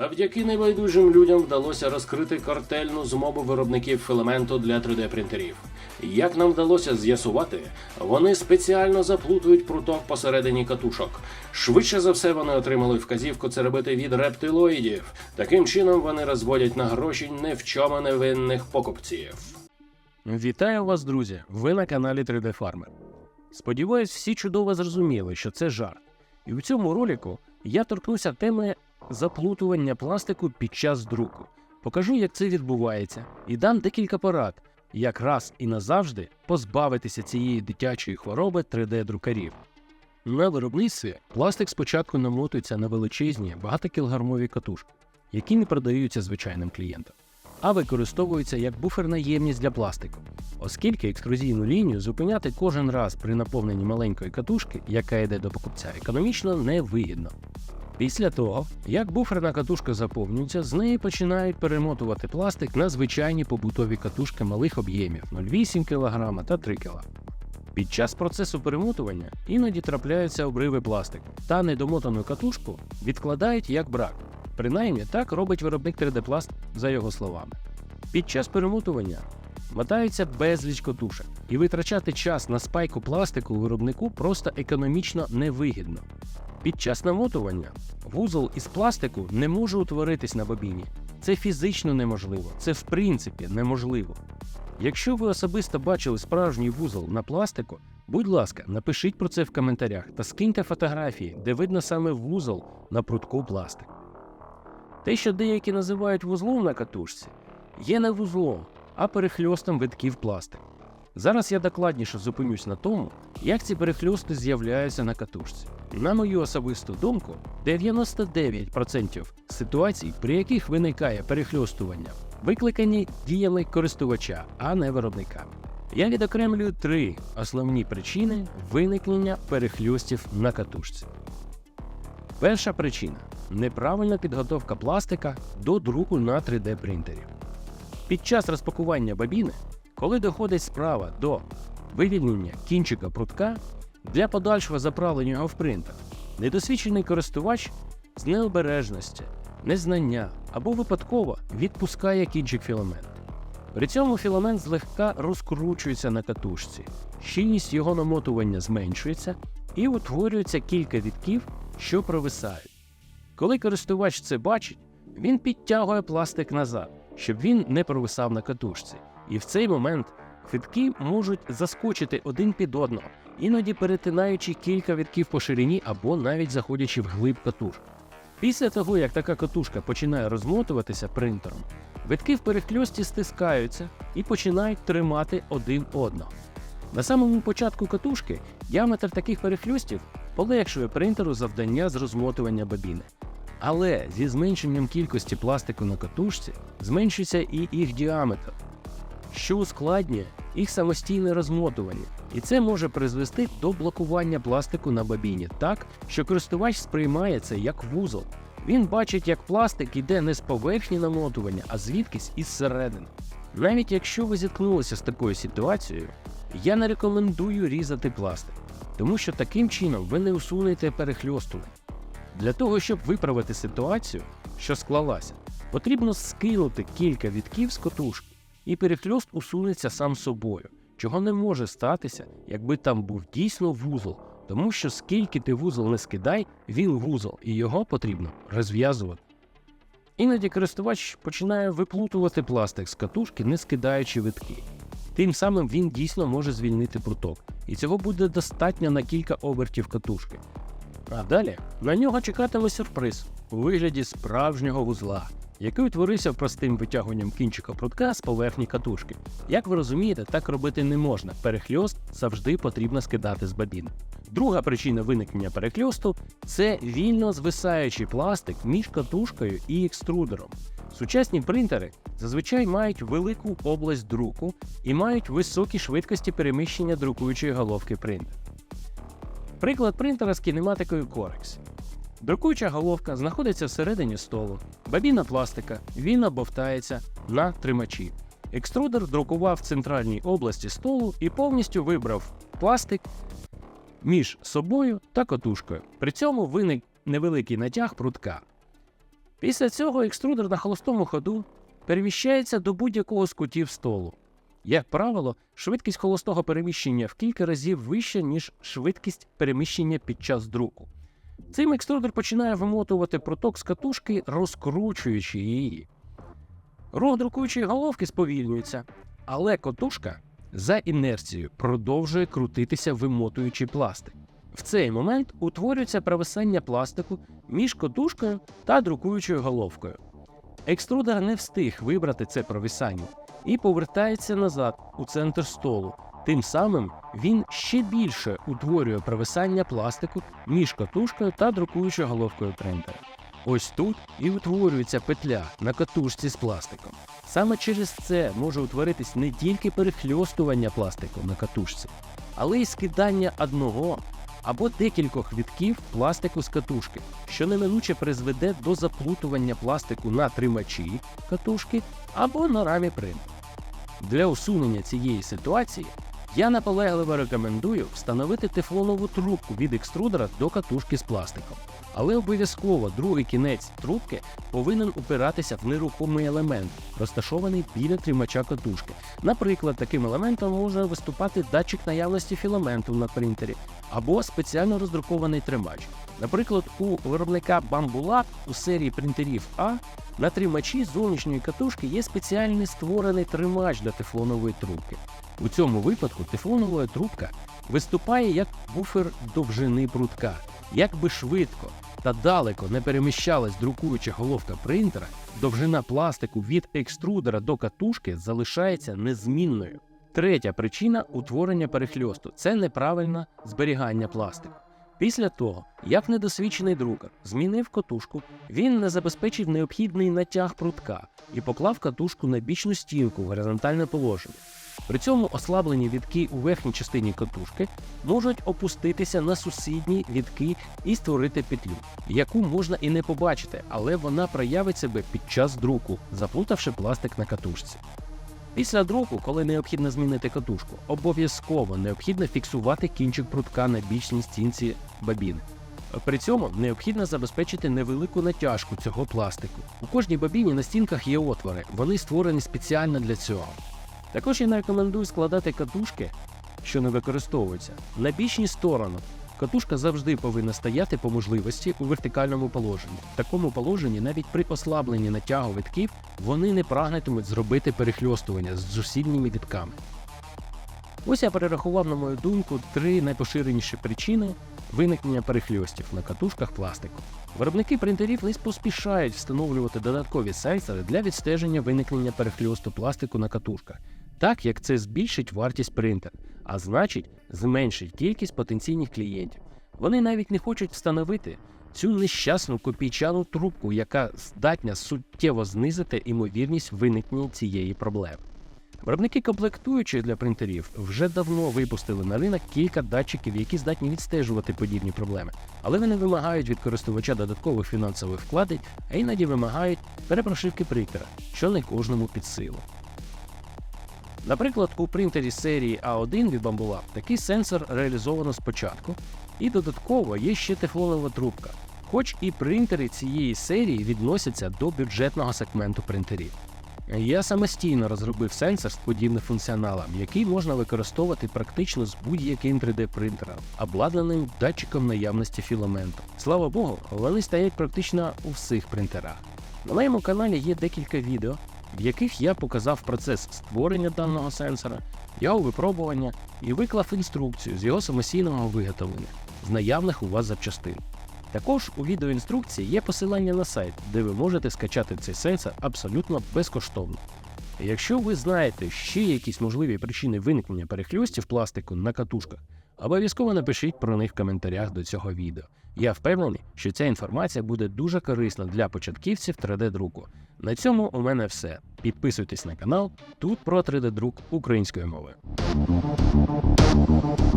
Завдяки небайдужим людям вдалося розкрити картельну змову виробників філаменту для 3D принтерів. Як нам вдалося з'ясувати, вони спеціально заплутують пруток посередині катушок. Швидше за все вони отримали вказівку це робити від рептилоїдів. Таким чином вони розводять на гроші ні в чому невинних покупців. Вітаю вас, друзі! Ви на каналі 3D Farmer. Сподіваюсь, всі чудово зрозуміли, що це жарт. І у цьому ролику я торкнуся теми заплутування пластику під час друку. Покажу, як це відбувається, і дам декілька порад, як раз і назавжди позбавитися цієї дитячої хвороби 3D-друкарів. На виробництві пластик спочатку намотується на величезні багатокілограмові катушки, які не продаються звичайним клієнтам, а використовуються як буферна ємність для пластику, оскільки екструзійну лінію зупиняти кожен раз при наповненні маленької катушки, яка йде до покупця, економічно невигідно. Після того, як буферна катушка заповнюється, з неї починають перемотувати пластик на звичайні побутові катушки малих об'ємів 0,8 кг та 3 кг. Під час процесу перемотування іноді трапляються обриви пластику, та недомотану катушку відкладають як брак. Принаймні так робить виробник 3D Plast за його словами. Під час перемотування мотаються безліч катушок, і витрачати час на спайку пластику виробнику просто економічно невигідно. Під час намотування вузол із пластику не може утворитись на бобіні. Це фізично неможливо, це в принципі неможливо. Якщо ви особисто бачили справжній вузол на пластику, будь ласка, напишіть про це в коментарях та скиньте фотографії, де видно саме вузол на прутку пластику. Те, що деякі називають вузлом на катушці, є не вузлом, а перехльостом витків пластику. Зараз я докладніше зупинюсь на тому, як ці перехльости з'являються на катушці. На мою особисту думку, 99% ситуацій, при яких виникає перехльостування, викликані діями користувача, а не виробника. Я відокремлюю три основні причини виникнення перехльостів на катушці. Перша причина неправильна підготовка пластика до друку на 3D принтері. Під час розпакування бобіни, коли доходить справа до вивільнення кінчика прутка для подальшого заправлення його в принтер, недосвідчений користувач з необережності, незнання або випадково відпускає кінчик філаменту. При цьому філамент злегка розкручується на катушці, щільність його намотування зменшується і утворюється кілька вітків, що провисають. Коли користувач це бачить, він підтягує пластик назад, щоб він не провисав на катушці. І в цей момент витки можуть заскочити один під одного, іноді перетинаючи кілька вітків по ширині або навіть заходячи в глиб катушки. Після того, як така катушка починає розмотуватися принтером, витки в перехльості стискаються і починають тримати один одного. На самому початку катушки діаметр таких перехльостів полегшує принтеру завдання з розмотування бобіни. Але зі зменшенням кількості пластику на катушці зменшується і їх діаметр, що ускладнює їх самостійне розмотування, і це може призвести до блокування пластику на бобіні так, що користувач сприймає це як вузол. Він бачить, як пластик іде не з поверхні намотування, а звідкись із середини. Навіть якщо ви зіткнулися з такою ситуацією, я не рекомендую різати пластик, тому що таким чином ви не усунете перехльостування. Для того, щоб виправити ситуацію, що склалася, потрібно скинути кілька вітків з котушки, і перехльост усунеться сам собою, чого не може статися, якби там був дійсно вузол, тому що скільки ти вузол не скидай, він вузол, і його потрібно розв'язувати. Іноді користувач починає виплутувати пластик з катушки, не скидаючи витки. Тим самим він дійсно може звільнити пруток, і цього буде достатньо на кілька обертів катушки. А далі на нього чекатиме сюрприз у вигляді справжнього вузла, який утворився простим витягуванням кінчика прутка з поверхні катушки. Як ви розумієте, так робити не можна. Перехльост завжди потрібно скидати з бобіни. Друга причина виникнення перехльосту це вільно звисаючий пластик між катушкою і екструдером. Сучасні принтери зазвичай мають велику область друку і мають високі швидкості переміщення друкуючої головки принтера. Приклад принтера з кінематикою Corex. Друкуюча головка знаходиться всередині столу, бабіна пластика, вільно бовтається на тримачі. Екструдер друкував в центральній області столу і повністю вибрав пластик між собою та катушкою. При цьому виник невеликий натяг прутка. Після цього екструдер на холостому ходу переміщається до будь-якого з кутів столу. Як правило, швидкість холостого переміщення в кілька разів вища, ніж швидкість переміщення під час друку. Цим екструдер починає вимотувати проток з катушки, розкручуючи її. Рух друкуючої головки сповільнюється, але котушка за інерцією продовжує крутитися, вимотуючи пластик. В цей момент утворюється провисання пластику між котушкою та друкуючою головкою. Екструдер не встиг вибрати це провисання і повертається назад у центр столу. Тим самим він ще більше утворює провисання пластику між катушкою та друкуючою головкою принтера. Ось тут і утворюється петля на катушці з пластиком. Саме через це може утворитись не тільки перехльостування пластику на катушці, але й скидання одного або декількох вітків пластику з катушки, що неминуче призведе до заплутування пластику на тримачі катушки або на рамі прим. Для усунення цієї ситуації я наполегливо рекомендую встановити тефлонову трубку від екструдера до катушки з пластиком. Але обов'язково другий кінець трубки повинен упиратися в нерухомий елемент, розташований біля тримача катушки. Наприклад, таким елементом може виступати датчик наявності філаменту на принтері або спеціально роздрукований тримач. Наприклад, у виробника Bambulab у серії принтерів А на тримачі зовнішньої катушки є спеціальний створений тримач для тефлонової трубки. У цьому випадку тефлонова трубка виступає як буфер довжини прутка. Як би швидко та далеко не переміщалась друкуюча головка принтера, довжина пластику від екструдера до катушки залишається незмінною. Третя причина утворення перехльосту це неправильне зберігання пластику. Після того, як недосвідчений друкар змінив катушку, він не забезпечив необхідний натяг прутка і поклав катушку на бічну стінку в горизонтальне положення. При цьому ослаблені вітки у верхній частині катушки можуть опуститися на сусідні вітки і створити петлю, яку можна і не побачити, але вона проявить себе під час друку, заплутавши пластик на катушці. Після друку, коли необхідно змінити катушку, обов'язково необхідно фіксувати кінчик прутка на бічній стінці бабіни. При цьому необхідно забезпечити невелику натяжку цього пластику. У кожній бабіні на стінках є отвори, вони створені спеціально для цього. Також я не рекомендую складати катушки, що не використовуються, на бічні сторони. Катушка завжди повинна стояти по можливості у вертикальному положенні. В такому положенні, навіть при ослабленні натягу витків, вони не прагнетимуть зробити перехльостування з сусідніми вітками. Ось я перерахував, на мою думку, три найпоширеніші причини виникнення перехльостів на катушках пластику. Виробники принтерів не поспішають встановлювати додаткові сенсори для відстеження виникнення перехльосту пластику на катушках, так як це збільшить вартість принтера, а значить зменшить кількість потенційних клієнтів. Вони навіть не хочуть встановити цю нещасну копійчану трубку, яка здатна суттєво знизити імовірність виникнення цієї проблеми. Виробники комплектуючих для принтерів вже давно випустили на ринок кілька датчиків, які здатні відстежувати подібні проблеми, але вони вимагають від користувача додаткових фінансових вкладень, а іноді вимагають перепрошивки принтера, що не кожному під силу. Наприклад, у принтері серії A1 від Bambulab такий сенсор реалізовано спочатку, і додатково є ще тефлонова трубка, хоч і принтери цієї серії відносяться до бюджетного сегменту принтерів. Я самостійно розробив сенсор з подібним функціоналом, який можна використовувати практично з будь-яким 3D-принтером, обладнаним датчиком наявності філаменту. Слава Богу, вони стоять практично у всіх принтерах. На моєму каналі є декілька відео, в яких я показав процес створення даного сенсора, його випробування і виклав інструкцію з його самостійного виготовлення з наявних у вас запчастин. Також у відеоінструкції є посилання на сайт, де ви можете скачати цей сенсор абсолютно безкоштовно. Якщо ви знаєте ще якісь можливі причини виникнення перехльостів пластику на катушках, обов'язково напишіть про них в коментарях до цього відео. Я впевнений, що ця інформація буде дуже корисна для початківців 3D-друку. На цьому у мене все. Підписуйтесь на канал, тут про 3D-друк українською мовою.